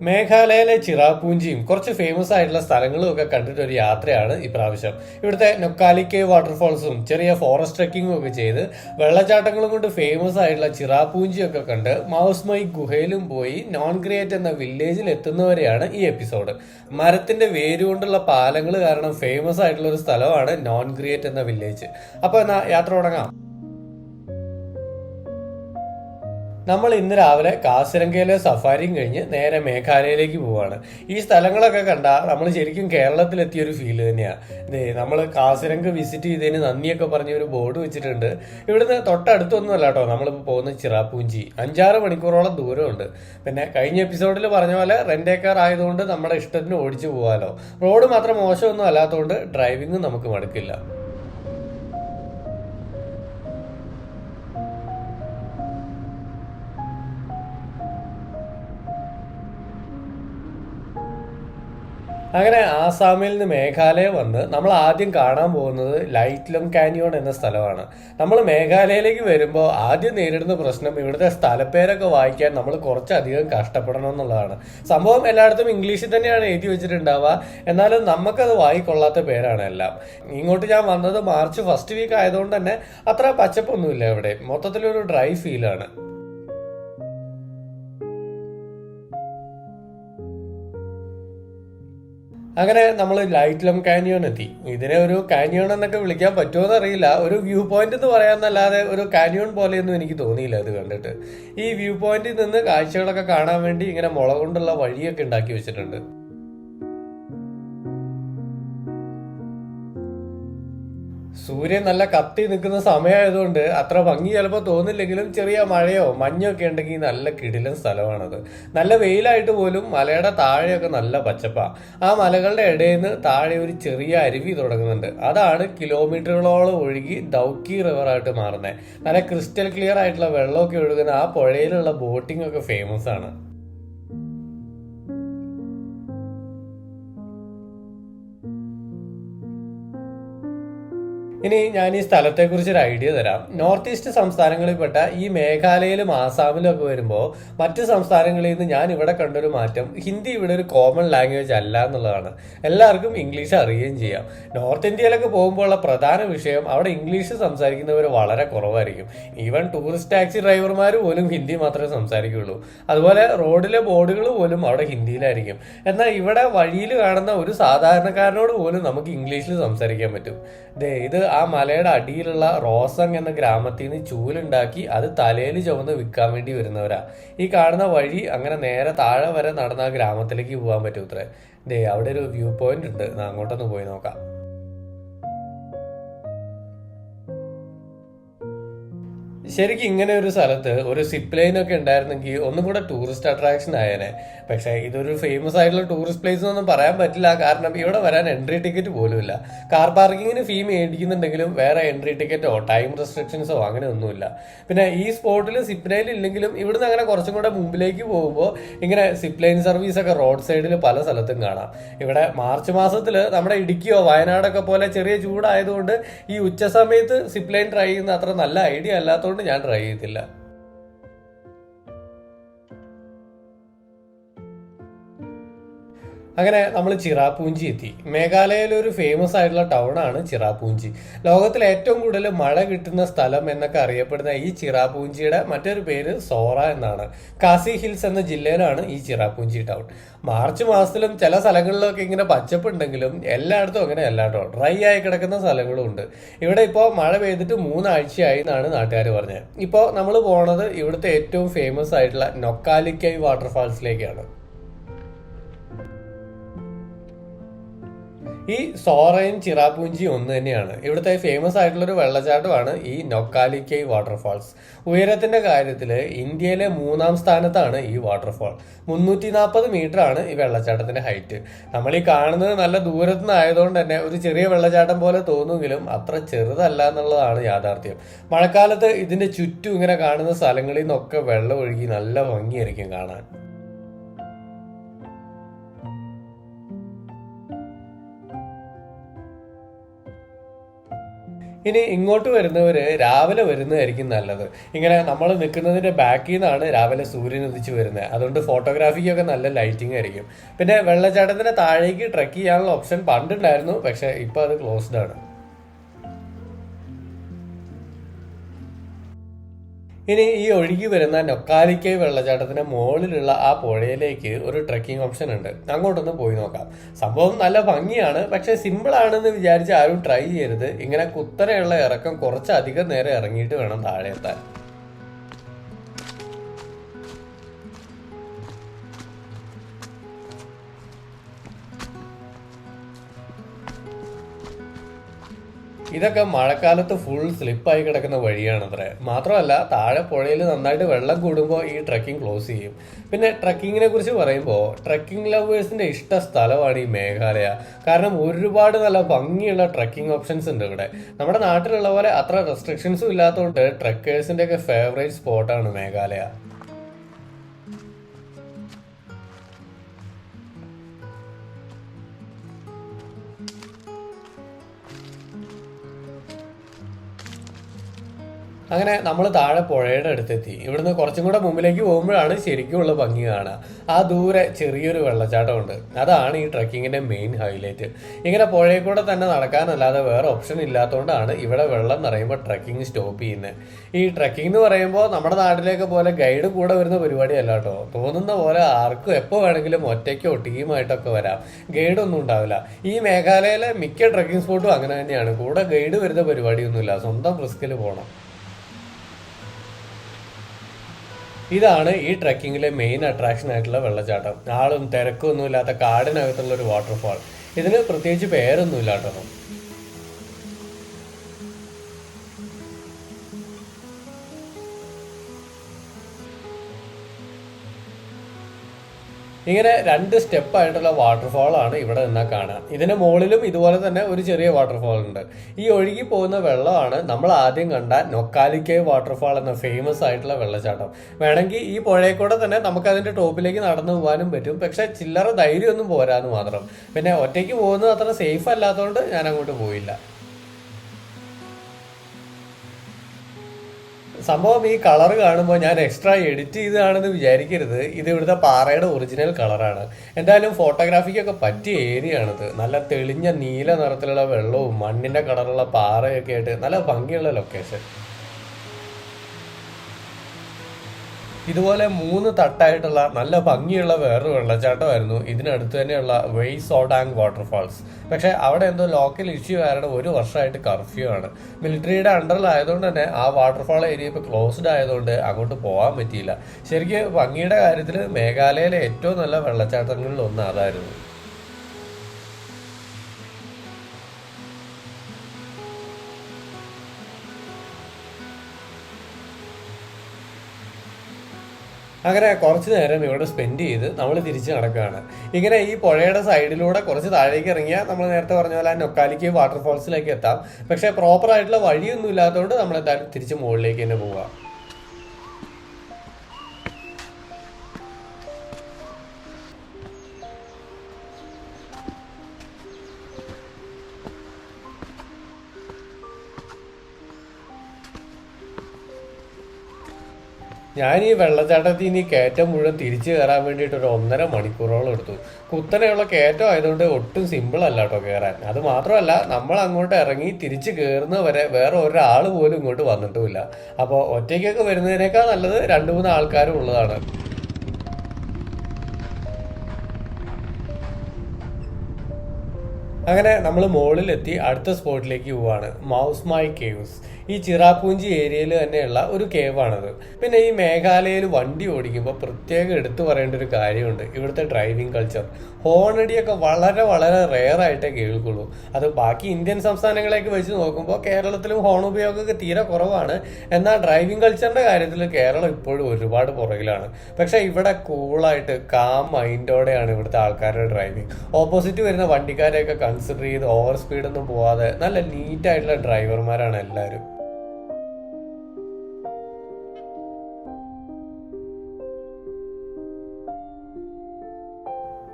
മേഘാലയയിലെ ചിറാപൂഞ്ചിയും കുറച്ച് ഫേമസ് ആയിട്ടുള്ള സ്ഥലങ്ങളും ഒക്കെ കണ്ടിട്ട് ഒരു യാത്രയാണ് ഇപ്രാവശ്യം. ഇവിടുത്തെ നൊക്കാലിക്കേ വാട്ടർഫോൾസും ചെറിയ ഫോറസ്റ്റ് ട്രെക്കിങ്ങും ഒക്കെ ചെയ്ത് വെള്ളച്ചാട്ടങ്ങളും കൊണ്ട് ഫേമസ് ആയിട്ടുള്ള ചിറാപൂഞ്ചി ഒക്കെ കണ്ട് മൗസ്മൈ ഗുഹയിലും പോയി നോൺ ഗ്രേറ്റ് എന്ന വില്ലേജിൽ എത്തുന്നവരെയാണ് ഈ എപ്പിസോഡ് മരത്തിന്റെ വേരുകൊണ്ടുള്ള പാലങ്ങൾ കാരണം ഫേമസ് ആയിട്ടുള്ള ഒരു സ്ഥലമാണ് നോൺ ഗ്രേറ്റ് എന്ന വില്ലേജ് അപ്പൊ എന്നാ യാത്ര തുടങ്ങാം. നമ്മൾ ഇന്ന് രാവിലെ കാസിരങ്കയിലെ സഫാരിയും കഴിഞ്ഞ് നേരെ മേഘാലയയിലേക്ക് പോവാണ്. ഈ സ്ഥലങ്ങളൊക്കെ കണ്ടാൽ നമ്മൾ ശരിക്കും കേരളത്തിലെത്തിയ ഒരു ഫീൽ തന്നെയാണ് നമ്മൾ കാസിരംഗ വിസിറ്റ് ചെയ്തതിന് നന്ദിയൊക്കെ പറഞ്ഞ ഒരു ബോർഡ് വെച്ചിട്ടുണ്ട്. ഇവിടുന്ന് തൊട്ടടുത്തൊന്നും അല്ല കേട്ടോ നമ്മളിപ്പോൾ പോകുന്ന ചിറാപ്പൂഞ്ചി അഞ്ചാറ് മണിക്കൂറോളം ദൂരമുണ്ട്. പിന്നെ കഴിഞ്ഞ എപ്പിസോഡിൽ പറഞ്ഞ പോലെ റെന്റേക്കാർ ആയതുകൊണ്ട് നമ്മുടെ ഇഷ്ടത്തിന് ഓടിച്ചു പോകാമല്ലോ റോഡ് മാത്രം മോശമൊന്നും അല്ലാത്തതുകൊണ്ട് ഡ്രൈവിംഗ് നമുക്ക് മടുക്കില്ല. അങ്ങനെ ആസാമിൽ നിന്ന് മേഘാലയ വന്ന് നമ്മൾ ആദ്യം കാണാൻ പോകുന്നത് ലൈറ്റ്ലം കാനിയോൺ എന്ന സ്ഥലമാണ്. നമ്മൾ മേഘാലയയിലേക്ക് വരുമ്പോൾ ആദ്യം നേരിടുന്ന പ്രശ്നം ഇവിടുത്തെ സ്ഥലപ്പേരൊക്കെ വായിക്കാൻ നമ്മൾ കുറച്ചധികം കഷ്ടപ്പെടണം എന്നുള്ളതാണ്. സംഭവം എല്ലായിടത്തും ഇംഗ്ലീഷിൽ തന്നെയാണ് എഴുതി വെച്ചിട്ടുണ്ടാവുക. എന്നാലും നമുക്കത് വായിക്കൊള്ളാത്ത പേരാണ് എല്ലാം. ഇങ്ങോട്ട് ഞാൻ വന്നത് മാർച്ച് ഫസ്റ്റ് വീക്ക് ആയതുകൊണ്ട് തന്നെ അത്ര പച്ചപ്പൊന്നുമില്ല ഇവിടെ. മൊത്തത്തിലൊരു ഡ്രൈ ഫീലാണ്. അങ്ങനെ നമ്മൾ ലൈറ്റ്ലം കാനിയോൺ എത്തി. ഇതിനെ ഒരു കാനിയോൺ എന്നൊക്കെ വിളിക്കാൻ പറ്റുമോ അറിയില്ല. ഒരു വ്യൂ പോയിന്റ് എന്ന് പറയാമെന്നല്ലാതെ ഒരു കാനിയോൺ പോലെയൊന്നും എനിക്ക് തോന്നിയില്ല അത് കണ്ടിട്ട്. ഈ വ്യൂ പോയിന്റിൽ നിന്ന് കാഴ്ചകളൊക്കെ കാണാൻ വേണ്ടി ഇങ്ങനെ മുള കൊണ്ടുള്ള വഴിയൊക്കെ ഉണ്ടാക്കി വെച്ചിട്ടുണ്ട്. സൂര്യൻ നല്ല കത്തി നിൽക്കുന്ന സമയമായതുകൊണ്ട് അത്ര ഭംഗി ചിലപ്പോൾ തോന്നില്ലെങ്കിലും ചെറിയ മഴയോ മഞ്ഞോ ഒക്കെ ഉണ്ടെങ്കിൽ നല്ല കിടിലൻ സ്ഥലമാണത്. നല്ല വെയിലായിട്ട് പോലും മലയുടെ താഴെയൊക്കെ നല്ല പച്ചപ്പാ. ആ മലകളുടെ ഇടയിൽ നിന്ന് താഴെ ഒരു ചെറിയ അരുവി തുടങ്ങുന്നുണ്ട്. അതാണ് കിലോമീറ്ററുകളോളം ഒഴുകി ദൗക്കി റിവറായിട്ട് മാറുന്നത് നല്ല ക്രിസ്റ്റൽ ക്ലിയർ ആയിട്ടുള്ള വെള്ളമൊക്കെ ഒഴുകുന്ന ആ പുഴയിലുള്ള ബോട്ടിംഗ് ഒക്കെ ഫേമസ് ആണ്. ഇനി ഞാൻ ഈ സ്ഥലത്തെക്കുറിച്ച് ഒരു ഐഡിയ തരാം. നോർത്ത് ഈസ്റ്റ് സംസ്ഥാനങ്ങളിൽപ്പെട്ട ഈ മേഘാലയയിലും ആസാമിലും ഒക്കെ വരുമ്പോൾ മറ്റു സംസ്ഥാനങ്ങളിൽ നിന്ന് ഞാൻ ഇവിടെ കണ്ടൊരു മാറ്റം. ഹിന്ദി ഇവിടെ ഒരു കോമൺ ലാംഗ്വേജ് അല്ല എന്നുള്ളതാണ്. എല്ലാവർക്കും ഇംഗ്ലീഷ് അറിയുകയും ചെയ്യാം. നോർത്ത് ഇന്ത്യയിലൊക്കെ പോകുമ്പോൾ ഉള്ള പ്രധാന വിഷയം അവിടെ ഇംഗ്ലീഷ് സംസാരിക്കുന്നവർ വളരെ കുറവായിരിക്കും. ഈവൻ ടൂറിസ്റ്റ് ടാക്സി ഡ്രൈവർമാർ പോലും ഹിന്ദി മാത്രമേ സംസാരിക്കുകയുള്ളൂ അതുപോലെ റോഡിലെ ബോർഡുകൾ പോലും അവിടെ ഹിന്ദിയിലായിരിക്കും. എന്നാൽ ഇവിടെ വഴിയിൽ കാണുന്ന ഒരു സാധാരണക്കാരനോട് പോലും നമുക്ക് ഇംഗ്ലീഷിൽ സംസാരിക്കാൻ പറ്റും. ദേ ഇത് ആ മലയുടെ അടിയിലുള്ള റോസങ് എന്ന ഗ്രാമത്തിൽ നിന്ന് ചൂലുണ്ടാക്കി അത് തലയിൽ ചുമന്ന് വിൽക്കാൻ വേണ്ടി വരുന്നവരാ. ഈ കാണുന്ന വഴി അങ്ങനെ നേരെ താഴെ വരെ നടന്ന ആ ഗ്രാമത്തിലേക്ക് പോകാൻ പറ്റൂത്രേ ദേ അവിടെ ഒരു വ്യൂ പോയിന്റ് ഉണ്ട് അങ്ങോട്ടൊന്ന് പോയി നോക്കാം. ശരിക്കും ഇങ്ങനെ ഒരു സ്ഥലത്ത് ഒരു സിപ്പ് ലൈൻ ഒക്കെ ഉണ്ടായിരുന്നെങ്കിൽ ഒന്നും കൂടെ ടൂറിസ്റ്റ് അട്രാക്ഷൻ ആയേനെ. പക്ഷേ ഇതൊരു ഫേമസ് ആയിട്ടുള്ള ടൂറിസ്റ്റ് പ്ലേസ് എന്നൊന്നും പറയാൻ പറ്റില്ല. കാരണം ഇവിടെ വരാൻ എൻട്രി ടിക്കറ്റ് പോലും ഇല്ല കാർ പാർക്കിങ്ങിന് ഫീ മേടിക്കുന്നുണ്ടെങ്കിലും വേറെ എൻട്രി ടിക്കറ്റോ ടൈം റെസ്ട്രിക്ഷൻസോ അങ്ങനെ ഒന്നുമില്ല. പിന്നെ ഈ സ്പോട്ടിൽ സിപ്പ് ലൈൻ ഇല്ലെങ്കിലും ഇവിടുന്ന് അങ്ങനെ കുറച്ചും കൂടെ മുമ്പിലേക്ക് പോകുമ്പോൾ ഇങ്ങനെ സിപ്പ് ലൈൻ സർവീസ് ഒക്കെ റോഡ് സൈഡിൽ പല സ്ഥലത്തും കാണാം. ഇവിടെ മാർച്ച് മാസത്തിൽ നമ്മുടെ ഇടുക്കിയോ വയനാടൊക്കെ പോലെ ചെറിയ ചൂടായതുകൊണ്ട് ഈ ഉച്ച സമയത്ത് സിപ്പ് ലൈൻ ട്രൈ ചെയ്യുന്ന അത്ര നല്ല ഐഡിയ അല്ലാത്തതുകൊണ്ട് ഞാൻ ട്രൈ ചെയ്തില്ല അങ്ങനെ നമ്മൾ ചിറാപൂഞ്ചി എത്തി. മേഘാലയയിലെ ഒരു ഫേമസ് ആയിട്ടുള്ള ടൗൺ ആണ് ചിറാപൂഞ്ചി. ലോകത്തിലെ ഏറ്റവും കൂടുതൽ മഴ കിട്ടുന്ന സ്ഥലം എന്നൊക്കെ അറിയപ്പെടുന്ന ഈ ചിറാപൂഞ്ചിയുടെ മറ്റൊരു പേര് സോറ എന്നാണ്. കാസി ഹിൽസ് എന്ന ജില്ലയിലാണ് ഈ ചിറാപൂഞ്ചി ടൗൺ മാർച്ച് മാസത്തിലും ചില സ്ഥലങ്ങളിലൊക്കെ ഇങ്ങനെ പച്ചപ്പുണ്ടെങ്കിലും എല്ലായിടത്തും അങ്ങനെ അല്ല ഡ്രൈ ആയി കിടക്കുന്ന സ്ഥലങ്ങളും ഉണ്ട്. ഇവിടെ ഇപ്പോൾ മഴ പെയ്തിട്ട് മൂന്നാഴ്ചയായി എന്നാണ് നാട്ടുകാർ പറഞ്ഞത്. ഇപ്പോൾ നമ്മൾ പോണത് ഇവിടുത്തെ ഏറ്റവും ഫേമസ് ആയിട്ടുള്ള നൊക്കാലിക്കൈ വാട്ടർഫാൾസിലേക്കാണ് ഈ സോറയും ചിറാപൂഞ്ചിയും ഒന്ന് തന്നെയാണ്. ഇവിടുത്തെ ഫേമസ് ആയിട്ടുള്ള ഒരു വെള്ളച്ചാട്ടമാണ് ഈ നൊക്കാലിക്കൈ വാട്ടർഫാൾസ് ഉയരത്തിന്റെ കാര്യത്തിൽ ഇന്ത്യയിലെ മൂന്നാം സ്ഥാനത്താണ് ഈ വാട്ടർഫാൾ മുന്നൂറ്റി നാൽപ്പത് മീറ്റർ ആണ് ഈ വെള്ളച്ചാട്ടത്തിന്റെ ഹൈറ്റ് നമ്മൾ ഈ കാണുന്നത് നല്ല ദൂരത്തു നിന്നായതുകൊണ്ട് തന്നെ ഒരു ചെറിയ വെള്ളച്ചാട്ടം പോലെ തോന്നുമെങ്കിലും അത്ര ചെറുതല്ല എന്നുള്ളതാണ് യാഥാർത്ഥ്യം. മഴക്കാലത്ത് ഇതിന്റെ ചുറ്റും ഇങ്ങനെ കാണുന്ന സ്ഥലങ്ങളിൽ നിന്നൊക്കെ വെള്ളം ഒഴുകി നല്ല ഭംഗിയായിരിക്കും കാണാൻ. ഇനി ഇങ്ങോട്ട് വരുന്നവര് രാവിലെ വരുന്നതായിരിക്കും നല്ലത്. ഇങ്ങനെ നമ്മൾ നിൽക്കുന്നതിന്റെ ബാക്കിൽ നിന്നാണ് രാവിലെ സൂര്യൻ ഉദിച്ച് വരുന്നത്. അതുകൊണ്ട് ഫോട്ടോഗ്രാഫിക്കൊക്കെ നല്ല ലൈറ്റിംഗ് ആയിരിക്കും. പിന്നെ വെള്ളച്ചാട്ടത്തിന്റെ താഴേക്ക് ട്രക്ക് ചെയ്യാനുള്ള ഓപ്ഷൻ പണ്ടുണ്ടായിരുന്നു. പക്ഷെ ഇപ്പൊ അത് ക്ലോസ്ഡ് ആണ്. ഇനി ഈ ഒഴുകി വരുന്ന നൊക്കാലിക്കൈ വെള്ളച്ചാട്ടത്തിന് മുകളിലുള്ള ആ പുഴയിലേക്ക് ഒരു ട്രക്കിംഗ് ഓപ്ഷൻ ഉണ്ട്. അങ്ങോട്ടൊന്ന് പോയി നോക്കാം. സംഭവം നല്ല ഭംഗിയാണ് പക്ഷെ സിമ്പിൾ ആണെന്ന് വിചാരിച്ച് ആരും ട്രൈ ചെയ്യരുത്. ഇങ്ങനെ കുത്തനെയുള്ള ഇറക്കം കുറച്ചധികം നേരം ഇറങ്ങിയിട്ട് വേണം താഴെ എത്താൻ. ഇതൊക്കെ മഴക്കാലത്ത് ഫുൾ സ്ലിപ്പായി കിടക്കുന്ന വഴിയാണത്രേ. മാത്രമല്ല താഴെ പുഴയിൽ നന്നായിട്ട് വെള്ളം കൂടുമ്പോൾ ഈ ട്രക്കിംഗ് ക്ലോസ് ചെയ്യും. പിന്നെ ട്രക്കിങ്ങിനെ കുറിച്ച് പറയുമ്പോൾ ട്രക്കിംഗ് ലവേഴ്സിന്റെ ഇഷ്ട സ്ഥലമാണ് ഈ മേഘാലയ. കാരണം ഒരുപാട് നല്ല ഭംഗിയുള്ള ട്രക്കിംഗ് ഓപ്ഷൻസ് ഉണ്ട് ഇവിടെ. നമ്മുടെ നാട്ടിലുള്ള പോലെ അത്ര റെസ്ട്രിക്ഷൻസും ഇല്ലാത്തതുകൊണ്ട് ട്രക്കേഴ്സിന്റെ ഒക്കെ ഫേവറേറ്റ് സ്പോട്ടാണ് മേഘാലയ. അങ്ങനെ നമ്മൾ താഴെ പുഴയുടെ അടുത്തെത്തി. ഇവിടുന്ന് കുറച്ചും കൂടെ മുമ്പിലേക്ക് പോകുമ്പോഴാണ് ശരിക്കുമുള്ള ഭംഗി കാണുക ആ ദൂരെ ചെറിയൊരു വെള്ളച്ചാട്ടമുണ്ട്. അതാണ് ഈ ട്രക്കിങ്ങിന്റെ മെയിൻ ഹൈലൈറ്റ്. ഇങ്ങനെ പുഴയിൽ കൂടെ തന്നെ നടക്കാനല്ലാതെ വേറെ ഓപ്ഷൻ ഇല്ലാത്തതുകൊണ്ടാണ് ഇവിടെ വെള്ളം നിറയുമ്പോൾ ട്രക്കിംഗ് സ്റ്റോപ്പ് ചെയ്യുന്നത് ഈ ട്രക്കിംഗ് എന്ന് പറയുമ്പോൾ നമ്മുടെ നാട്ടിലേക്ക് പോലെ ഗൈഡ് കൂടെ വരുന്ന പരിപാടിയല്ല കേട്ടോ. തോന്നുന്ന പോലെ ആർക്കും എപ്പോൾ വേണമെങ്കിലും ഒറ്റയ്ക്കോ ടീമായിട്ടൊക്കെ വരാം. ഗൈഡ് ഒന്നും ഉണ്ടാവില്ല. ഈ മേഘാലയയിലെ മിക്ക ട്രക്കിംഗ് സ്പോട്ടും അങ്ങനെ തന്നെയാണ്. കൂടെ ഗൈഡ് വരുന്ന പരിപാടിയൊന്നുമില്ല. സ്വന്തം റിസ്കിൽ പോകണം ഇതാണ് ഈ ട്രക്കിങ്ങിലെ മെയിൻ അട്രാക്ഷൻ ആയിട്ടുള്ള വെള്ളച്ചാട്ടം. ആളും തിരക്കൊന്നുമില്ലാത്ത കാടിനകത്തുള്ള ഒരു വാട്ടർഫാൾ ഇതിന് പ്രത്യേകിച്ച് പേരൊന്നുമില്ല കേട്ടോ ഇങ്ങനെ രണ്ട് സ്റ്റെപ്പ് ആയിട്ടുള്ള വാട്ടർഫാൾ ആണ് ഇവിടെ നിന്നാൽ കാണാം ഇതിന് മുകളിലും ഇതുപോലെ തന്നെ ഒരു ചെറിയ വാട്ടർഫാൾ ഉണ്ട്. ഈ ഒഴുകി പോകുന്ന വെള്ളമാണ് നമ്മൾ ആദ്യം കണ്ട നൊക്കാലിക്കേവ് വാട്ടർഫാൾ എന്ന ഫേമസ് ആയിട്ടുള്ള വെള്ളച്ചാട്ടം. വേണമെങ്കിൽ ഈ പുഴയിൽ കൂടെ തന്നെ നമുക്ക് അതിന്റെ ടോപ്പിലേക്ക് നടന്നു പോകാനും പറ്റും. പക്ഷെ ചില്ലറ ധൈര്യമൊന്നും പോരാന്ന് മാത്രം. പിന്നെ ഒറ്റയ്ക്ക് പോകുന്നത് അത്ര സേഫ് അല്ലാത്തതുകൊണ്ട് ഞാൻ അങ്ങോട്ട് പോയില്ല. സംഭവം ഈ കളർ കാണുമ്പോൾ ഞാൻ എക്സ്ട്രാ എഡിറ്റ് ചെയ്തതാണെന്ന് വിചാരിക്കരുത്. ഇത് ഇവിടുത്തെ പാറയുടെ ഒറിജിനൽ കളറാണ്. എന്തായാലും ഫോട്ടോഗ്രാഫിക്കൊക്കെ പറ്റിയ ഏരിയ ആണിത്. നല്ല തെളിഞ്ഞ നീല നിറത്തിലുള്ള വെള്ളവും മണ്ണിന്റെ കളറുള്ള പാറയൊക്കെ ആയിട്ട് നല്ല ഭംഗിയുള്ള ലൊക്കേഷൻ ഇതുപോലെ മൂന്ന് തട്ടായിട്ടുള്ള നല്ല ഭംഗിയുള്ള വേറൊരു വെള്ളച്ചാട്ടമായിരുന്നു. ഇതിനടുത്ത് തന്നെയുള്ള വെയ് സോഡാങ് വാട്ടർഫാൾസ് പക്ഷേ അവിടെ എന്തോ ലോക്കൽ ഇഷ്യൂ കാരണം ഒരു വർഷമായിട്ട് കർഫ്യൂ ആണ്. മിലിറ്ററിയുടെ അണ്ടറിലായതുകൊണ്ട് തന്നെ ആ വാട്ടർഫാൾ ഏരിയ ഇപ്പോൾ ക്ലോസ്ഡ് ആയതുകൊണ്ട് അങ്ങോട്ട് പോകാൻ പറ്റിയില്ല. ശരിക്കും ഭംഗിയുടെ കാര്യത്തിൽ മേഘാലയയിലെ ഏറ്റവും നല്ല വെള്ളച്ചാട്ടങ്ങളിൽ ഒന്ന് അതായിരുന്നു. അങ്ങനെ കുറച്ച് നേരം ഇവിടെ സ്പെൻഡ് ചെയ്ത് നമ്മൾ തിരിച്ച് നടക്കുകയാണ്. ഇങ്ങനെ ഈ പുഴയുടെ സൈഡിലൂടെ കുറച്ച് താഴേക്ക് ഇറങ്ങിയാൽ നമ്മൾ നേരത്തെ പറഞ്ഞ പോലെ നൊക്കാലിക്ക് വാട്ടർഫോൾസിലേക്ക് എത്താം. പക്ഷേ പ്രോപ്പർ ആയിട്ടുള്ള വഴിയൊന്നും ഇല്ലാത്തതുകൊണ്ട് നമ്മൾ എന്തായാലും തിരിച്ച് മുകളിലേക്ക് തന്നെ പോവാം. ഞാൻ ഈ വെള്ളച്ചാട്ടത്തിൽ ഇനി കയറ്റം മുഴുവൻ തിരിച്ചു കയറാൻ വേണ്ടിയിട്ട് ഒരു ഒന്നര മണിക്കൂറോളം എടുത്തു. കുത്തനെയുള്ള കയറ്റം ആയതുകൊണ്ട് ഒട്ടും സിമ്പിൾ അല്ല കേട്ടോ കയറാൻ. അത് മാത്രമല്ല നമ്മൾ അങ്ങോട്ട് ഇറങ്ങി തിരിച്ചു കയറുന്ന വരെ വേറെ ഒരാൾ പോലും ഇങ്ങോട്ട് വന്നിട്ടുമില്ല. അപ്പോൾ ഒറ്റയ്ക്കൊക്കെ വരുന്നതിനേക്കാൾ നല്ലത് രണ്ട് മൂന്ന് ആൾക്കാരും ഉള്ളതാണ്. അങ്ങനെ നമ്മൾ മുകളിലെത്തി അടുത്ത സ്പോട്ടിലേക്ക് പോവാണ്. Mawsmai caves. ഈ ചിറാപ്പൂഞ്ചി ഏരിയയിൽ തന്നെയുള്ള ഒരു കേവാണത്. പിന്നെ ഈ മേഘാലയയിൽ വണ്ടി ഓടിക്കുമ്പോൾ പ്രത്യേകം എടുത്തു പറയേണ്ട ഒരു കാര്യമുണ്ട്. ഇവിടുത്തെ ഡ്രൈവിംഗ് കൾച്ചർ. ഹോണടിയൊക്കെ വളരെ വളരെ റെയർ ആയിട്ടേ കേൾക്കുള്ളൂ. അത് ബാക്കി ഇന്ത്യൻ സംസ്ഥാനങ്ങളേക്ക് വെച്ച് നോക്കുമ്പോൾ കേരളത്തിലും ഹോൺ ഉപയോഗമൊക്കെ തീരെ കുറവാണ്. എന്നാൽ ഡ്രൈവിംഗ് കൾച്ചറിന്റെ കാര്യത്തിൽ കേരളം ഇപ്പോഴും ഒരുപാട് പുറകിലാണ്. പക്ഷേ ഇവിടെ കൂളായിട്ട് കാം മൈൻഡോടെയാണ് ഇവിടുത്തെ ആൾക്കാരുടെ ഡ്രൈവിംഗ് ഓപ്പോസിറ്റ് വരുന്ന വണ്ടിക്കാരെയൊക്കെ കൺസിഡർ ചെയ്ത് ഓവർ സ്പീഡൊന്നും പോവാതെ നല്ല നീറ്റായിട്ടുള്ള ഡ്രൈവർമാരാണ് എല്ലാവരും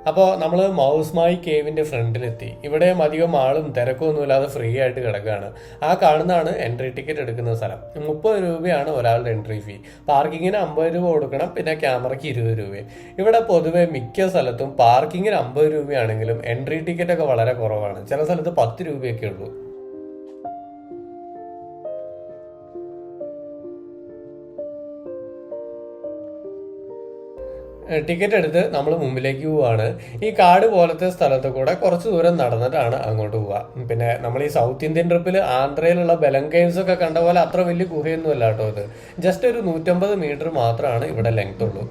അപ്പോൾ നമ്മൾ മൗസ്മായി കേവിന്റെ ഫ്രണ്ടിലെത്തി. ഇവിടെ അധികം ആളും തിരക്കും ഒന്നുമില്ലാതെ ഫ്രീ ആയിട്ട് കിടക്കുകയാണ് ആ കാണുന്നതാണ് എൻട്രി ടിക്കറ്റ് എടുക്കുന്ന സ്ഥലം. മുപ്പത് രൂപയാണ് ഒരാളുടെ എൻട്രി ഫീ പാർക്കിങ്ങിന് അമ്പത് രൂപ കൊടുക്കണം പിന്നെ ക്യാമറയ്ക്ക് ഇരുപത് രൂപയും. ഇവിടെ പൊതുവെ മിക്ക സ്ഥലത്തും പാർക്കിങ്ങിന് അമ്പത് രൂപയാണെങ്കിലും എൻട്രി ടിക്കറ്റ് ഒക്കെ വളരെ കുറവാണ്. ചില സ്ഥലത്ത് പത്ത് രൂപയൊക്കെ ഉള്ളൂ. ടിക്കറ്റ് എടുത്ത് നമ്മൾ മുമ്പിലേക്ക് പോവാണ്. ഈ കാട് പോലത്തെ സ്ഥലത്ത് കൂടെ കുറച്ച് ദൂരം നടന്നിട്ടാണ് അങ്ങോട്ട് പോവുക പിന്നെ നമ്മൾ ഈ സൗത്ത് ഇന്ത്യൻ ട്രിപ്പിൽ ആന്ധ്രയിലുള്ള ബെലം കേവ്സ് ഒക്കെ കണ്ട പോലെ അത്ര വലിയ ഗുഹയൊന്നും അല്ല കേട്ടോ ഇത്. ജസ്റ്റ് ഒരു നൂറ്റമ്പത് മീറ്റർ മാത്രമാണ് ഇവിടെ ലെങ്ത് ഉള്ളൂ.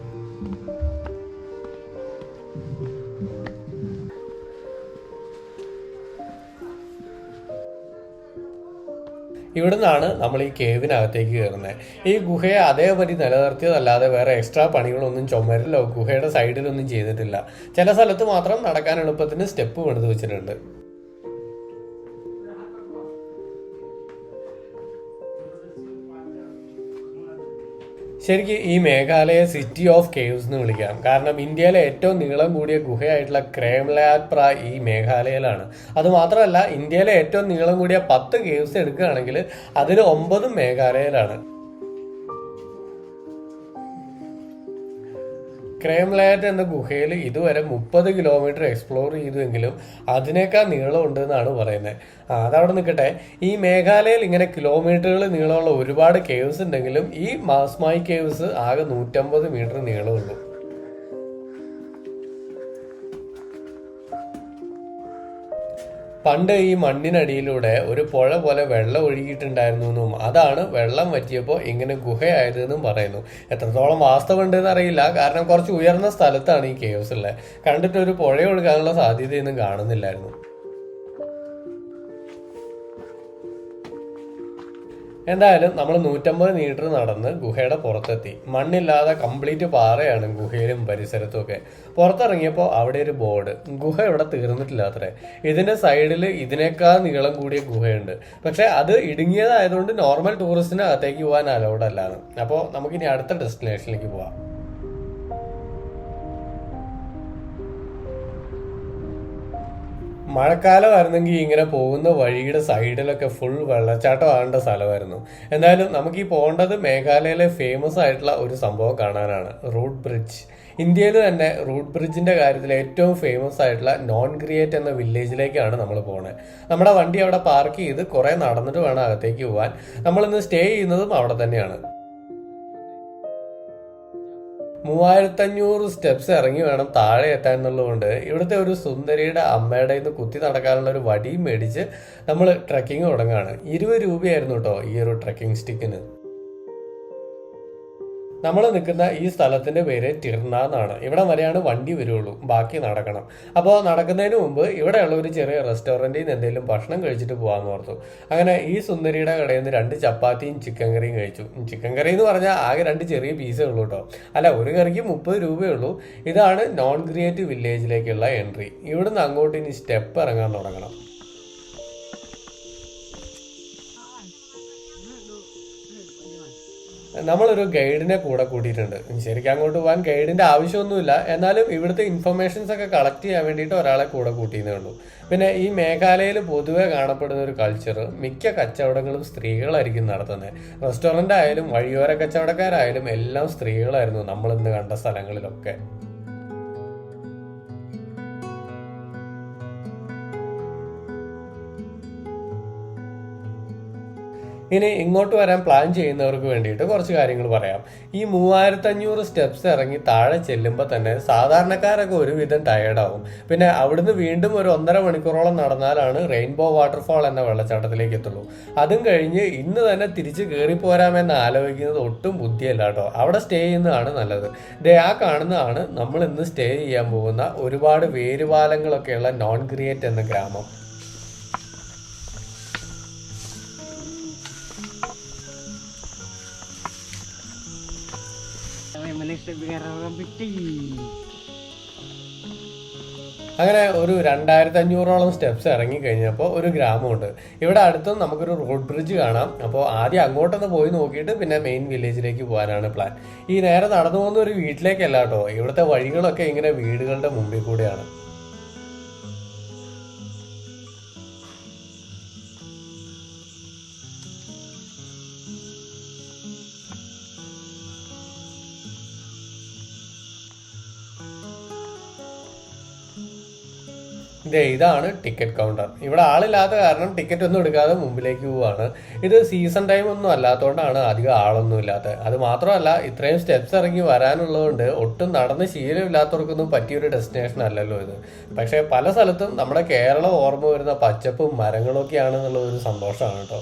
ഇവിടുന്നാണ് നമ്മൾ ഈ കേവിനകത്തേക്ക് കയറുന്നത് ഈ ഗുഹയെ അതേപടി നിലനിർത്തിയതല്ലാതെ വേറെ എക്സ്ട്രാ പണികളൊന്നും ചുമരിലോ ഗുഹയുടെ സൈഡിലൊന്നും ചെയ്തിട്ടില്ല. ചില സ്ഥലത്ത് മാത്രം നടക്കാൻ എളുപ്പത്തിന് സ്റ്റെപ്പ് പണിത് വെച്ചിട്ടുണ്ട്. ശരിക്കും ഈ മേഘാലയ സിറ്റി ഓഫ് കേവ്സ് എന്ന് വിളിക്കാം. കാരണം ഇന്ത്യയിലെ ഏറ്റവും നീളം കൂടിയ ഗുഹയായിട്ടുള്ള ക്രേംലാപ്ര ഈ മേഘാലയയിലാണ്. അതുമാത്രമല്ല ഇന്ത്യയിലെ ഏറ്റവും നീളം കൂടിയ പത്ത് കേവ്സ് എടുക്കുകയാണെങ്കിൽ അതിൽ ഒമ്പതും മേഘാലയയിലാണ്. ക്രേംലയറ്റ് എന്ന ഗുഹയിൽ ഇതുവരെ മുപ്പത് കിലോമീറ്റർ എക്സ്പ്ലോർ ചെയ്തുവെങ്കിലും അതിനേക്കാൾ നീളമുണ്ട് എന്നാണ് പറയുന്നത്. അതവിടെ നിൽക്കട്ടെ. ഈ മേഘാലയയിൽ ഇങ്ങനെ കിലോമീറ്ററുകൾ നീളമുള്ള ഒരുപാട് കേവ്സ് ഉണ്ടെങ്കിലും ഈ മാസ്മായി കേവ്സ് ആകെ നൂറ്റമ്പത് മീറ്റർ നീളമുള്ളൂ. പണ്ട് ഈ മണ്ണിനടിയിലൂടെ ഒരു പുഴ പോലെ വെള്ളം ഒഴുകിയിട്ടുണ്ടായിരുന്നു എന്നും അതാണ് വെള്ളം വറ്റിയപ്പോൾ ഇങ്ങനെ ഗുഹയായത് എന്നും പറയുന്നു. എത്രത്തോളം വാസ്തവമുണ്ടെന്ന് അറിയില്ല. കാരണം കുറച്ച് ഉയർന്ന സ്ഥലത്താണ് ഈ കേവ്സ് ഉള്ളത്. കണ്ടിട്ട് ഒരു പുഴ ഒഴുകാനുള്ള സാധ്യതയൊന്നും കാണുന്നില്ലായിരുന്നു. എന്തായാലും നമ്മൾ നൂറ്റമ്പത് മീറ്റർ നടന്ന് ഗുഹയുടെ പുറത്തെത്തി. മണ്ണില്ലാതെ കംപ്ലീറ്റ് പാറയാണ് ഗുഹയിലും പരിസരത്തും ഒക്കെ. പുറത്തിറങ്ങിയപ്പോൾ അവിടെ ഒരു ബോർഡ്. ഗുഹ ഇവിടെ തീർന്നിട്ടില്ല അത്രേ ഇതിന്റെ സൈഡിൽ ഇതിനേക്കാൾ നീളം കൂടിയ ഗുഹയുണ്ട്. പക്ഷേ അത് ഇടുങ്ങിയതായതുകൊണ്ട് നോർമൽ ടൂറിസ്റ്റിന് അകത്തേക്ക് പോകാൻ അലൗഡ് അല്ലാന്ന്. അപ്പോൾ നമുക്കിനി അടുത്ത ഡെസ്റ്റിനേഷനിലേക്ക് പോവാം. മഴക്കാലമായിരുന്നെങ്കിൽ ഇങ്ങനെ പോകുന്ന വഴിയുടെ സൈഡിലൊക്കെ ഫുൾ വെള്ളച്ചാട്ടം ആകേണ്ട സ്ഥലമായിരുന്നു. എന്തായാലും നമുക്ക് ഈ പോകേണ്ടത് മേഘാലയയിലെ ഫേമസ് ആയിട്ടുള്ള ഒരു സംഭവം കാണാനാണ്. റൂട്ട് ബ്രിഡ്ജ് ഇന്ത്യയിൽ തന്നെ റൂട്ട് ബ്രിഡ്ജിന്റെ കാര്യത്തിൽ ഏറ്റവും ഫേമസ് ആയിട്ടുള്ള നോൺ ക്രിയേറ്റ് എന്ന വില്ലേജിലേക്കാണ് നമ്മൾ പോകുന്നത് നമ്മുടെ വണ്ടി അവിടെ പാർക്ക് ചെയ്ത് കുറെ നടന്നിട്ട് വേണം അകത്തേക്ക് പോകാൻ നമ്മളിന്ന് സ്റ്റേ ചെയ്യുന്നതും അവിടെ തന്നെയാണ്. മൂവായിരത്തഞ്ഞൂറ് സ്റ്റെപ്സ് ഇറങ്ങി വേണം താഴെ എത്താൻ എന്നുള്ളതുകൊണ്ട് ഇവിടുത്തെ ഒരു സുന്ദരിയുടെ അമ്മയുടെ നിന്ന് കുത്തി നടക്കാനുള്ള ഒരു വടിയും മേടിച്ച് നമ്മൾ ട്രക്കിംഗ് തുടങ്ങുകയാണ് ഇരുപത് രൂപയായിരുന്നു കേട്ടോ ഈ ഒരു ട്രക്കിംഗ് സ്റ്റിക്കിന് നമ്മൾ നിൽക്കുന്ന ഈ സ്ഥലത്തിന്റെ പേര് ടിർണ എന്നാണ്. ഇവിടെ വരെയാണ് വണ്ടി വരുള്ളൂ. ബാക്കി നടക്കണം. അപ്പോൾ നടക്കുന്നതിന് മുമ്പ് ഇവിടെയുള്ള ഒരു ചെറിയ റെസ്റ്റോറന്റിൽ നിന്ന് എന്തെങ്കിലും ഭക്ഷണം കഴിച്ചിട്ട് പോകാമെന്ന് ഓർത്തു. അങ്ങനെ ഈ സുന്ദരിയുടെ കടയിൽ നിന്ന് രണ്ട് ചപ്പാത്തിയും ചിക്കൻ കറിയും കഴിച്ചു. ചിക്കൻ കറി എന്ന് പറഞ്ഞാൽ ആകെ രണ്ട് ചെറിയ പീസേ ഉള്ളൂ കേട്ടോ അല്ല ഒരു കറിക്ക് മുപ്പത് രൂപയേ ഉള്ളൂ. ഇതാണ് നോൺ ക്രിയേറ്റീവ് വില്ലേജിലേക്കുള്ള എൻട്രി ഇവിടുന്ന് അങ്ങോട്ട് ഇനി സ്റ്റെപ്പ് ഇറങ്ങാൻ തുടങ്ങണം. നമ്മളൊരു ഗൈഡിനെ കൂടെ കൂട്ടിയിട്ടുണ്ട്. ശരിക്കും അങ്ങോട്ട് പോകാൻ ഗൈഡിന്റെ ആവശ്യമൊന്നുമില്ല. എന്നാലും ഇവിടുത്തെ ഇൻഫർമേഷൻസ് ഒക്കെ കളക്ട് ചെയ്യാൻ വേണ്ടിയിട്ട് ഒരാളെ കൂടെ കൂട്ടിയെന്നേ ഉള്ളൂ. പിന്നെ ഈ മേഘാലയയിൽ പൊതുവെ കാണപ്പെടുന്ന ഒരു കൾച്ചർ മിക്ക കച്ചവടങ്ങളും സ്ത്രീകളായിരിക്കും നടത്തുന്നത് റെസ്റ്റോറന്റ് ആയാലും വഴിയോര കച്ചവടക്കാരായാലും എല്ലാം സ്ത്രീകളായിരുന്നു നമ്മൾ ഇന്ന് കണ്ട സ്ഥലങ്ങളിലൊക്കെ. ഇനി ഇങ്ങോട്ട് വരാൻ പ്ലാൻ ചെയ്യുന്നവർക്ക് വേണ്ടിയിട്ട് കുറച്ച് കാര്യങ്ങൾ പറയാം. ഈ മൂവായിരത്തി അഞ്ഞൂറ് സ്റ്റെപ്സ് ഇറങ്ങി താഴെ ചെല്ലുമ്പോൾ തന്നെ സാധാരണക്കാരൊക്കെ ഒരുവിധം ടയേർഡാവും പിന്നെ അവിടുന്ന് വീണ്ടും ഒരു ഒന്നര മണിക്കൂറോളം നടന്നാലാണ് റെയിൻബോ വാട്ടർഫാൾ എന്ന വെള്ളച്ചാട്ടത്തിലേക്ക് എത്തുള്ളൂ. അതും കഴിഞ്ഞ് ഇന്ന് തന്നെ തിരിച്ച് കയറി പോരാമെന്ന് ആലോചിക്കുന്നത് ഒട്ടും ബുദ്ധിയല്ല കേട്ടോ. അവിടെ സ്റ്റേ ചെയ്യുന്നതാണ് നല്ലത്. ദേ ആ കാണുന്നതാണ് നമ്മൾ ഇന്ന് സ്റ്റേ ചെയ്യാൻ പോകുന്ന ഒരുപാട് വേരുപാലങ്ങളൊക്കെയുള്ള നോൺ ക്രിയേറ്റ് എന്ന ഗ്രാമം. അങ്ങനെ ഒരു രണ്ടായിരത്തി അഞ്ഞൂറോളം സ്റ്റെപ്സ് ഇറങ്ങി കഴിഞ്ഞപ്പോൾ ഒരു ഗ്രാമമുണ്ട്. ഇവിടെ അടുത്തും നമുക്കൊരു റോഡ് ബ്രിഡ്ജ് കാണാം. അപ്പോൾ ആദ്യം അങ്ങോട്ടൊന്ന് പോയി നോക്കിയിട്ട് പിന്നെ മെയിൻ വില്ലേജിലേക്ക് പോകാനാണ് പ്ലാൻ. ഈ നേരെ നടന്നു പോകുന്ന ഒരു വീട്ടിലേക്കല്ല കേട്ടോ. ഇവിടുത്തെ വഴികളൊക്കെ ഇങ്ങനെ വീടുകളുടെ മുമ്പിൽ കൂടെയാണ്. ദേ ഇതാണ് ടിക്കറ്റ് കൗണ്ടർ. ഇവിടെ ആളില്ലാത്ത കാരണം ടിക്കറ്റ് ഒന്നും എടുക്കാതെ മുമ്പിലേക്ക് പോവാണ്. ഇത് സീസൺ ടൈം ഒന്നും അല്ലാത്തതുകൊണ്ടാണ് അധികം ആളൊന്നും ഇല്ലാത്തത് അത് മാത്രമല്ല ഇത്രയും സ്റ്റെപ്സ് ഇറങ്ങി വരാനുള്ളതുകൊണ്ട് ഒട്ടും നടന്ന് ശീലമില്ലാത്തവർക്കൊന്നും പറ്റിയൊരു ഡെസ്റ്റിനേഷൻ അല്ലല്ലോ ഇത്. പക്ഷേ പല സ്ഥലത്തും നമ്മുടെ കേരളം ഓർമ്മ വരുന്ന പച്ചപ്പും മരങ്ങളും ഒക്കെയാണെന്നുള്ള ഒരു സന്തോഷമാണ് കേട്ടോ.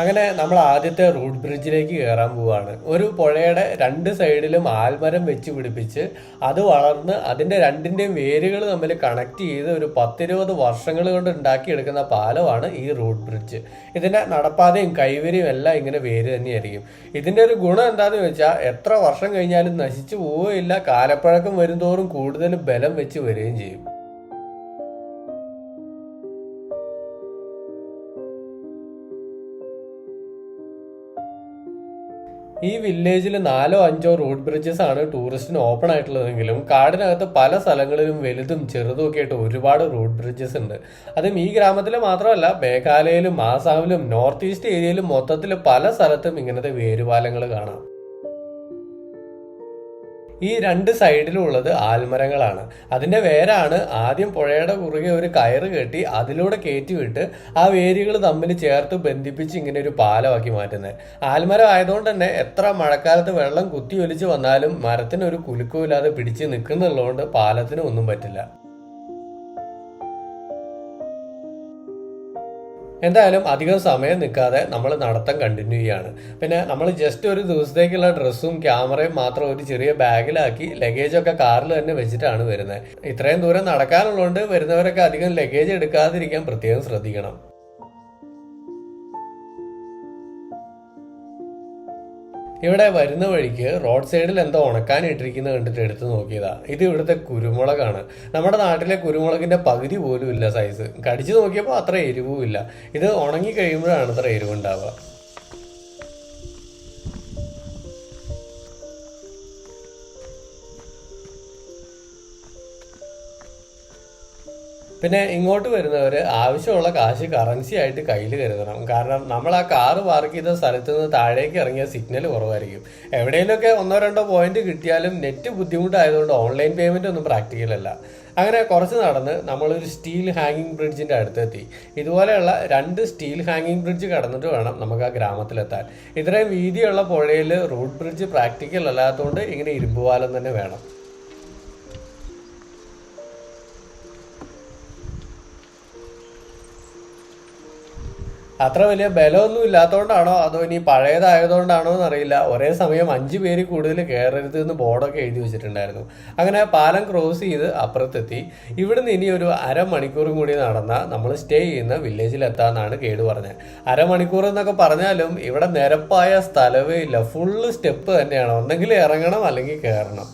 അങ്ങനെ നമ്മൾ ആദ്യത്തെ റൂട്ട് ബ്രിഡ്ജിലേക്ക് കയറാൻ പോവാണ്. ഒരു പുഴയുടെ രണ്ട് സൈഡിലും ആൽമരം വെച്ച് പിടിപ്പിച്ച് അത് വളർന്ന് അതിന്റെ രണ്ടിന്റെയും വേരുകൾ തമ്മിൽ കണക്ട് ചെയ്ത് ഒരു പത്തിരുപത് വർഷങ്ങൾ കൊണ്ട് ഉണ്ടാക്കിയെടുക്കുന്ന പാലമാണ് ഈ റൂട്ട് ബ്രിഡ്ജ്. ഇതിന്റെ നടപ്പാതയും കൈവരിയും എല്ലാം ഇങ്ങനെ വേര് തന്നെയായിരിക്കും. ഇതിന്റെ ഒരു ഗുണം എന്താണെന്ന് വെച്ചാൽ എത്ര വർഷം കഴിഞ്ഞാലും നശിച്ചു പോവുകയില്ല. കാലപ്പഴക്കം വരുന്തോറും കൂടുതൽ ബലം വെച്ച് വരികയും ചെയ്യും. ഈ വില്ലേജിൽ നാലോ അഞ്ചോ റോഡ് ബ്രിഡ്ജസ് ആണ് ടൂറിസ്റ്റിന് ഓപ്പൺ ആയിട്ടുള്ളതെങ്കിലും കാടിനകത്ത് പല സ്ഥലങ്ങളിലും വലുതും ചെറുതും ഒക്കെ ആയിട്ട് ഒരുപാട് റോഡ് ബ്രിഡ്ജസ് ഉണ്ട്. അതും ഈ ഗ്രാമത്തിൽ മാത്രമല്ല മേഘാലയയിലും ആസാമിലും നോർത്ത് ഈസ്റ്റ് ഏരിയയിലും മൊത്തത്തിൽ പല സ്ഥലത്തും ഇങ്ങനത്തെ വേരുപാലങ്ങൾ കാണാം. ഈ രണ്ട് സൈഡിലും ഉള്ളത് ആൽമരങ്ങളാണ്. അതിന്റെ വേരാണ് ആദ്യം പുഴയുടെ കുറുകെ ഒരു കയറ് കെട്ടി അതിലൂടെ കയറ്റി വിട്ട് ആ വേരുകൾ തമ്മിൽ ചേർത്ത് ബന്ധിപ്പിച്ച് ഇങ്ങനെ ഒരു പാലമാക്കി മാറ്റുന്നത് ആൽമരം ആയതുകൊണ്ട് തന്നെ എത്ര മഴക്കാലത്ത് വെള്ളം കുത്തി ഒലിച്ച് വന്നാലും മരത്തിന് ഒരു കുലുക്കമില്ലാതെ പിടിച്ച് നിൽക്കുന്നുള്ളതുകൊണ്ട് പാലത്തിന് ഒന്നും പറ്റില്ല. എന്തായാലും അധികം സമയം നിൽക്കാതെ നമ്മൾ നടത്തം കണ്ടിന്യൂ ചെയ്യാണ്. പിന്നെ നമ്മൾ ജസ്റ്റ് ഒരു ദിവസത്തേക്കുള്ള ഡ്രസ്സും ക്യാമറയും മാത്രം ഒരു ചെറിയ ബാഗിലാക്കി ലഗേജൊക്കെ കാറിൽ തന്നെ വെച്ചിട്ടാണ് വരുന്നത്. ഇത്രയും ദൂരം നടക്കാനുള്ളതുകൊണ്ട് വരുന്നവരൊക്കെ അധികം ലഗേജ് എടുക്കാതിരിക്കാൻ പ്രത്യേകം ശ്രദ്ധിക്കണം. ഇവിടെ വരുന്ന വഴിക്ക് റോഡ് സൈഡിൽ എന്തോ ഉണക്കാൻ ഇട്ടിരിക്കുന്നത് കണ്ടിട്ട് എടുത്തു നോക്കിയതാ. ഇത് ഇവിടുത്തെ കുരുമുളകാണ്. നമ്മുടെ നാട്ടിലെ കുരുമുളകിന്റെ പകുതി പോലും ഇല്ല സൈസ് കടിച്ചു നോക്കിയപ്പോൾ അത്ര എരിവും ഇല്ല ഇത് ഉണങ്ങി കഴിയുമ്പോഴാണ് അത്ര എരിവുണ്ടാവുക. പിന്നെ ഇങ്ങോട്ട് വരുന്നവർ ആവശ്യമുള്ള കാശ് കറൻസി ആയിട്ട് കയ്യിൽ കരുതണം. കാരണം നമ്മൾ ആ കാറ് പാർക്ക് ചെയ്ത സ്ഥലത്ത് നിന്ന് താഴേക്ക് ഇറങ്ങിയ സിഗ്നൽ കുറവായിരിക്കും. എവിടെയെങ്കിലുമൊക്കെ ഒന്നോ രണ്ടോ പോയിന്റ് കിട്ടിയാലും നെറ്റ് ബുദ്ധിമുട്ടായതുകൊണ്ട് ഓൺലൈൻ പേയ്മെന്റ് ഒന്നും പ്രാക്ടിക്കൽ അല്ല. അങ്ങനെ കുറച്ച് നടന്ന് നമ്മളൊരു സ്റ്റീൽ ഹാങ്ങിങ് ബ്രിഡ്ജിന്റെ അടുത്തെത്തി. ഇതുപോലെയുള്ള രണ്ട് സ്റ്റീൽ ഹാങ്ങിങ് ബ്രിഡ്ജ് കടന്നിട്ട് വേണം നമുക്ക് ആ ഗ്രാമത്തിലെത്താൻ. ഇത്രയും വീതിയുള്ള പുഴയിൽ റോഡ് ബ്രിഡ്ജ് പ്രാക്ടിക്കൽ അല്ലാത്തതുകൊണ്ട് ഇങ്ങനെ ഇരുമ്പുപാലം തന്നെ വേണം. അത്ര വലിയ ബലമൊന്നും ഇല്ലാത്തതുകൊണ്ടാണോ അതോ ഇനി പഴയതായതുകൊണ്ടാണോ എന്നറിയില്ല. ഒരേ സമയം അഞ്ചു പേര് കൂടുതൽ കയറരുത് എന്ന് ബോർഡൊക്കെ എഴുതി വെച്ചിട്ടുണ്ടായിരുന്നു. അങ്ങനെ പാലം ക്രോസ് ചെയ്ത് അപ്പുറത്തെത്തി. ഇവിടുന്ന് ഇനി ഒരു അരമണിക്കൂറും കൂടി നടന്ന നമ്മൾ സ്റ്റേ ചെയ്യുന്ന വില്ലേജിൽ എത്താന്നാണ് കേട് പറഞ്ഞത്. അരമണിക്കൂർ എന്നൊക്കെ പറഞ്ഞാലും ഇവിടെ നിരപ്പായ സ്ഥലമേ ഇല്ല. ഫുള്ള് സ്റ്റെപ്പ് തന്നെയാണ്. ഒന്നെങ്കിൽ ഇറങ്ങണം അല്ലെങ്കിൽ കയറണം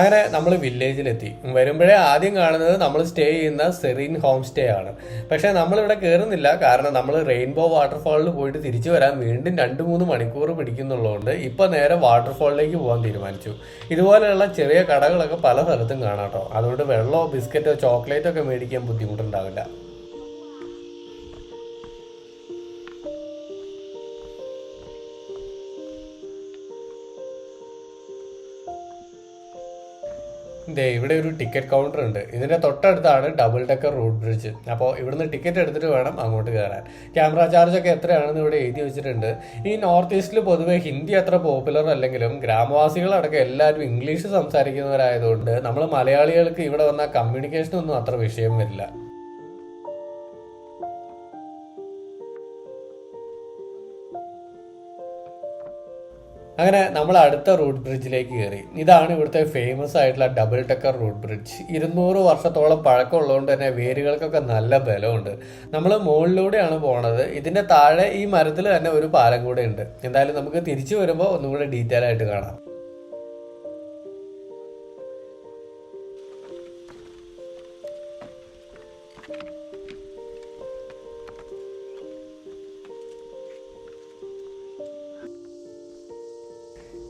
അങ്ങനെ നമ്മൾ വില്ലേജിലെത്തി വരുമ്പോഴേ ആദ്യം കാണുന്നത് നമ്മൾ സ്റ്റേ ചെയ്യുന്ന സെറീൻ ഹോം സ്റ്റേ ആണ്. പക്ഷേ നമ്മളിവിടെ കയറുന്നില്ല കാരണം നമ്മൾ റെയിൻബോ വാട്ടർഫാളിൽ പോയിട്ട് തിരിച്ചു വരാൻ വീണ്ടും രണ്ട് മൂന്ന് മണിക്കൂർ പിടിക്കുന്നുള്ളതുകൊണ്ട് ഇപ്പൊ നേരെ വാട്ടർഫാളിലേക്ക് പോകാൻ തീരുമാനിച്ചു. ഇതുപോലെയുള്ള ചെറിയ കടകളൊക്കെ പല സ്ഥലത്തും കാണാം കേട്ടോ. അതുകൊണ്ട് വെള്ളമോ ബിസ്ക്കറ്റോ ചോക്ലേറ്റോ ഒക്കെ മേടിക്കാൻ ബുദ്ധിമുട്ടുണ്ടാവില്ല. ദേ ഇവിടെ ഒരു ടിക്കറ്റ് കൗണ്ടർ ഉണ്ട്. ഇതിന്റെ തൊട്ടടുത്താണ് ഡബിൾ ഡെക്കർ റോഡ് ബ്രിഡ്ജ് അപ്പോൾ ഇവിടുന്ന് ടിക്കറ്റ് എടുത്തിട്ട് വേണം അങ്ങോട്ട് കയറാൻ. ക്യാമറ ചാർജ് ഒക്കെ എത്രയാണെന്ന് ഇവിടെ എഴുതി വെച്ചിട്ടുണ്ട്. ഈ നോർത്ത് ഈസ്റ്റിൽ പൊതുവെ ഹിന്ദി അത്ര പോപ്പുലർ അല്ലെങ്കിലും ഗ്രാമവാസികളടക്കം എല്ലാവരും ഇംഗ്ലീഷ് സംസാരിക്കുന്നവരായതുകൊണ്ട് നമ്മൾ മലയാളികൾക്ക് ഇവിടെ വന്ന കമ്മ്യൂണിക്കേഷൻ ഒന്നും അത്ര വിഷയം വരില്ല. അങ്ങനെ നമ്മൾ അടുത്ത റൂട്ട് ബ്രിഡ്ജിലേക്ക് കയറി ഇതാണ് ഇവിടുത്തെ ഫേമസ് ആയിട്ടുള്ള ഡബിൾ ടക്കർ റൂട്ട് ബ്രിഡ്ജ്. ഇരുന്നൂറ് വർഷത്തോളം പഴക്കമുള്ളതുകൊണ്ട് തന്നെ വേരുകൾക്കൊക്കെ നല്ല ബലമുണ്ട്. നമ്മൾ മുകളിലൂടെയാണ് പോണത്. ഇതിന്റെ താഴെ ഈ മരത്തിൽ തന്നെ ഒരു പാലം കൂടെ ഉണ്ട്. എന്തായാലും നമുക്ക് തിരിച്ചു വരുമ്പോൾ ഒന്നും കൂടെ ഡീറ്റെയിൽ ആയിട്ട് കാണാം.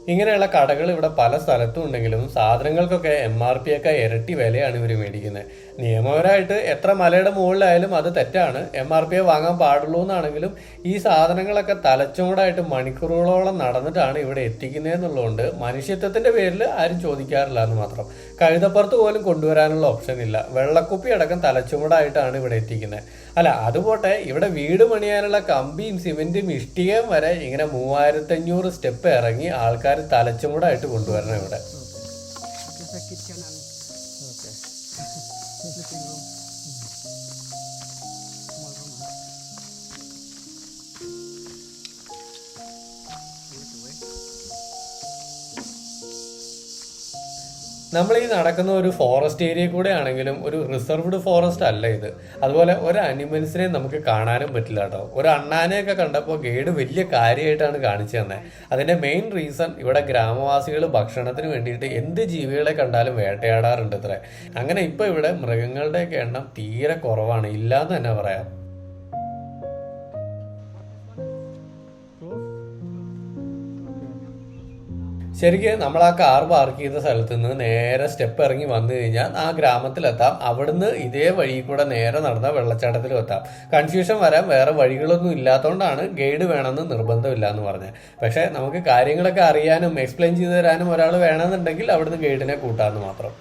ഇങ്ങനെയുള്ള കടകൾ ഇവിടെ പല സ്ഥലത്തും ഉണ്ടെങ്കിലും സാധനങ്ങൾക്കൊക്കെ എം ആർ പി ഒക്കെ ഇരട്ടി വിലയാണ് ഇവർ മേടിക്കുന്നത് നിയമപരമായിട്ട് എത്ര മലയുടെ മുകളിലായാലും അത് തെറ്റാണ്. എം ആർ പി വാങ്ങാൻ പാടുള്ളൂ എന്നാണെങ്കിലും ഈ സാധനങ്ങളൊക്കെ തലച്ചോടായിട്ട് മണിക്കൂറുകളോളം നടന്നിട്ടാണ് ഇവിടെ എത്തിക്കുന്നതെന്നുള്ളതുകൊണ്ട് മനുഷ്യത്വത്തിന്റെ പേരിൽ ആരും ചോദിക്കാറില്ല എന്ന് മാത്രം. കഴുതപ്പുറത്ത് പോലും കൊണ്ടുവരാനുള്ള ഓപ്ഷൻ ഇല്ല. വെള്ളക്കുപ്പി അടക്കം തലച്ചുമടായിട്ടാണ് ഇവിടെ എത്തിക്കുന്നത് അല്ല അതുപോട്ടെ ഇവിടെ വീട് പണിയാനുള്ള കമ്പിയും സിമെന്റും ഇഷ്ടികയും വരെ ഇങ്ങനെ മൂവായിരത്തഞ്ഞൂറ് സ്റ്റെപ്പ് ഇറങ്ങി ആൾക്കാർ തലച്ചുമൂടായിട്ട് കൊണ്ടുവരണം ഇവിടെ. നമ്മൾ ഈ നടക്കുന്ന ഒരു ഫോറസ്റ്റ് ഏരിയ കൂടെ ആണെങ്കിലും ഒരു റിസർവ്ഡ് ഫോറസ്റ്റ് അല്ല ഇത്. അതുപോലെ ഒരു അനിമൽസിനെ നമുക്ക് കാണാനും പറ്റില്ല കേട്ടോ. ഒരു അണ്ണാനെയൊക്കെ കണ്ടപ്പോൾ ഗൈഡ് വലിയ കാര്യമായിട്ടാണ് കാണിച്ചു തന്നെ. അതിന്റെ മെയിൻ റീസൺ ഇവിടെ ഗ്രാമവാസികൾ ഭക്ഷണത്തിന് വേണ്ടിയിട്ട് എന്ത് ജീവികളെ കണ്ടാലും വേട്ടയാടാറുണ്ട് ഇത്ര. അങ്ങനെ ഇപ്പൊ ഇവിടെ മൃഗങ്ങളുടെയൊക്കെ എണ്ണം തീരെ കുറവാണ്. ഇല്ലാന്ന് തന്നെ പറയാം. ശരിക്കും നമ്മൾ ആ കാർ പാർക്ക് ചെയ്ത സ്ഥലത്ത് നിന്ന് നേരെ സ്റ്റെപ്പ് ഇറങ്ങി വന്നു കഴിഞ്ഞാൽ ആ ഗ്രാമത്തിലെത്താം. അവിടുന്ന് ഇതേ വഴി കൂടെ നേരെ നടന്ന വെള്ളച്ചാട്ടത്തിലും എത്താം. കൺഫ്യൂഷൻ വരാൻ വേറെ വഴികളൊന്നും ഇല്ലാത്തതുകൊണ്ടാണ് ഗൈഡ് വേണമെന്ന് നിർബന്ധമില്ല എന്ന് പറഞ്ഞത്. പക്ഷേ നമുക്ക് കാര്യങ്ങളൊക്കെ അറിയാനും എക്സ്പ്ലെയിൻ ചെയ്തു തരാനും ഒരാൾ വേണമെന്നുണ്ടെങ്കിൽ അവിടുന്ന് ഗൈഡിനെ കൂട്ടാമെന്ന് മാത്രം.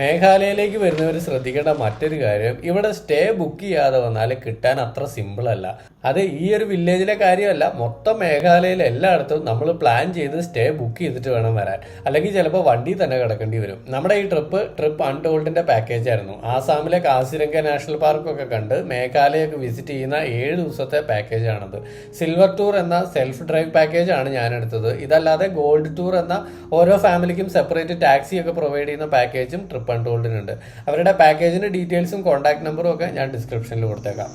മേഘാലയയിലേക്ക് വരുന്നവർ ശ്രദ്ധിക്കേണ്ട മറ്റൊരു കാര്യം ഇവിടെ സ്റ്റേ ബുക്ക് ചെയ്യാതെ വന്നാൽ കിട്ടാൻ അത്ര സിമ്പിൾ അല്ല. അത് ഈ ഒരു വില്ലേജിലെ കാര്യമല്ല മൊത്തം മേഘാലയയിൽ എല്ലായിടത്തും നമ്മൾ പ്ലാൻ ചെയ്ത് സ്റ്റേ ബുക്ക് ചെയ്തിട്ട് വേണം വരാൻ. അല്ലെങ്കിൽ ചിലപ്പോൾ വണ്ടി തന്നെ കിടക്കേണ്ടി വരും. നമ്മുടെ ഈ ട്രിപ്പ് ട്രിപ്പ് അൺടോൾഡിന്റെ പാക്കേജ് ആയിരുന്നു. ആസാമിലെ കാസിരംഗ നാഷണൽ പാർക്കൊക്കെ കണ്ട് മേഘാലയൊക്കെ വിസിറ്റ് ചെയ്യുന്ന ഏഴ് ദിവസത്തെ പാക്കേജ് ആണത്. സിൽവർ ടൂർ എന്ന സെൽഫ് ഡ്രൈവ് പാക്കേജ് ആണ് ഞാൻ എടുത്തത് ഇതല്ലാതെ ഗോൾഡ് ടൂർ എന്ന ഓരോ ഫാമിലിക്കും സെപ്പറേറ്റ് ടാക്സി ഒക്കെ പ്രൊവൈഡ് ചെയ്യുന്ന പാക്കേജും ട്രിപ്പ് അൺടോൾഡിനുണ്ട് അവരുടെ പാക്കേജിന്റെ ഡീറ്റെയിൽസും കോൺടാക്ട് നമ്പറും ഒക്കെ ഞാൻ ഡിസ്ക്രിപ്ഷനിൽ കൊടുത്തേക്കാം.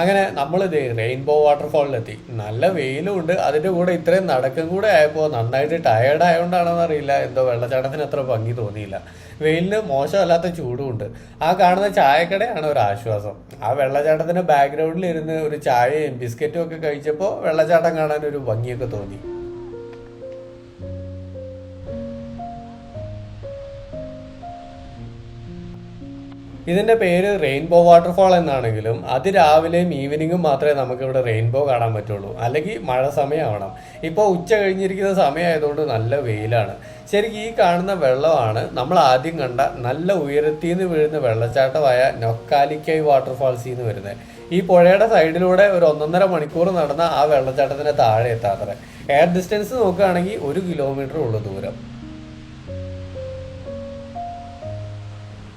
അങ്ങനെ നമ്മൾ റെയിൻബോ വാട്ടർഫാളിലെത്തി നല്ല വെയിലും ഉണ്ട് അതിന്റെ കൂടെ ഇത്രയും നടക്കും കൂടെ ആയപ്പോൾ നന്നായിട്ട് ടയേർഡ് ആയതുകൊണ്ടാണെന്ന് അറിയില്ല. എന്തോ വെള്ളച്ചാട്ടത്തിന് അത്ര ഭംഗി തോന്നിയില്ല. വെയിലിന് മോശമല്ലാത്ത ചൂടും ഉണ്ട് ആ കാണുന്ന ചായക്കടയാണ് ഒരു ആശ്വാസം. ആ വെള്ളച്ചാട്ടത്തിന്റെ ബാക്ക്ഗ്രൗണ്ടിൽ ഇരുന്ന് ഒരു ചായയും ബിസ്ക്കറ്റും ഒക്കെ കഴിച്ചപ്പോൾ വെള്ളച്ചാട്ടം കാണാൻ ഒരു ഭംഗിയൊക്കെ തോന്നി. ഇതിന്റെ പേര് റെയിൻബോ വാട്ടർഫാൾ എന്നാണെങ്കിലും അത് രാവിലെയും ഈവനിങ്ങും മാത്രമേ നമുക്ക് ഇവിടെ റെയിൻബോ കാണാൻ പറ്റുള്ളൂ. അല്ലെങ്കിൽ മഴ സമയമാവണം. ഇപ്പോൾ ഉച്ച കഴിഞ്ഞിരിക്കുന്ന സമയമായതുകൊണ്ട് നല്ല വെയിലാണ്. ശരിക്കും ഈ കാണുന്ന വെള്ളമാണ് നമ്മൾ ആദ്യം കണ്ട നല്ല ഉയരത്തിൽ നിന്ന് വീഴുന്ന വെള്ളച്ചാട്ടമായ നൊക്കാലിക്കൈ വാട്ടർഫാൾസിൽ നിന്ന് വരുന്നത്. ഈ പുഴയുടെ സൈഡിലൂടെ ഒരു ഒന്നൊന്നര മണിക്കൂർ നടന്ന ആ വെള്ളച്ചാട്ടത്തിന്റെ താഴെ എത്താത്ര എയർ ഡിസ്റ്റൻസ് നോക്കുകയാണെങ്കിൽ ഒരു കിലോമീറ്റർ ഉള്ള ദൂരം.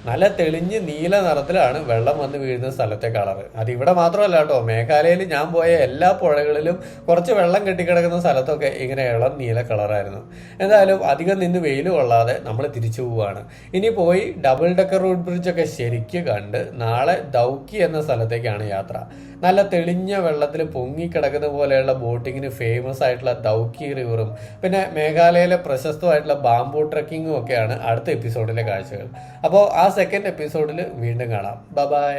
നല്ല തെളിഞ്ഞ് നീല നിറത്തിലാണ് വെള്ളം വന്ന് വീഴുന്ന സ്ഥലത്തെ കളറ്. ഇവിടെ മാത്രമല്ല കേട്ടോ. മേഘാലയയിൽ ഞാൻ പോയ എല്ലാ പുഴകളിലും കുറച്ച് വെള്ളം കെട്ടിക്കിടക്കുന്ന സ്ഥലത്തൊക്കെ ഇങ്ങനെ ഇളം നീല കളറായിരുന്നു. എന്തായാലും അധികം നിന്ന് വെയിൽ കൊള്ളാതെ നമ്മൾ തിരിച്ചു പോവുകയാണ് ഇനി പോയി ഡബിൾ ഡെക്കർ റോഡ് ബ്രിഡ്ജ് ഒക്കെ ശരിക്ക് കണ്ട് നാളെ ദൗക്കി എന്ന സ്ഥലത്തേക്കാണ് യാത്ര. നല്ല തെളിഞ്ഞ വെള്ളത്തിൽ പൊങ്ങിക്കിടക്കുന്ന പോലെയുള്ള ബോട്ടിങ്ങിന് ഫേമസ് ആയിട്ടുള്ള ദൗക്കി റിവറും പിന്നെ മേഘാലയയിലെ പ്രശസ്തമായിട്ടുള്ള ബാംബു ട്രക്കിങ്ങും ഒക്കെയാണ് അടുത്ത എപ്പിസോഡിലെ കാഴ്ചകൾ. അപ്പോൾ ആ സെക്കൻഡ് എപ്പിസോഡിൽ വീണ്ടും കാണാം. ബ ബൈ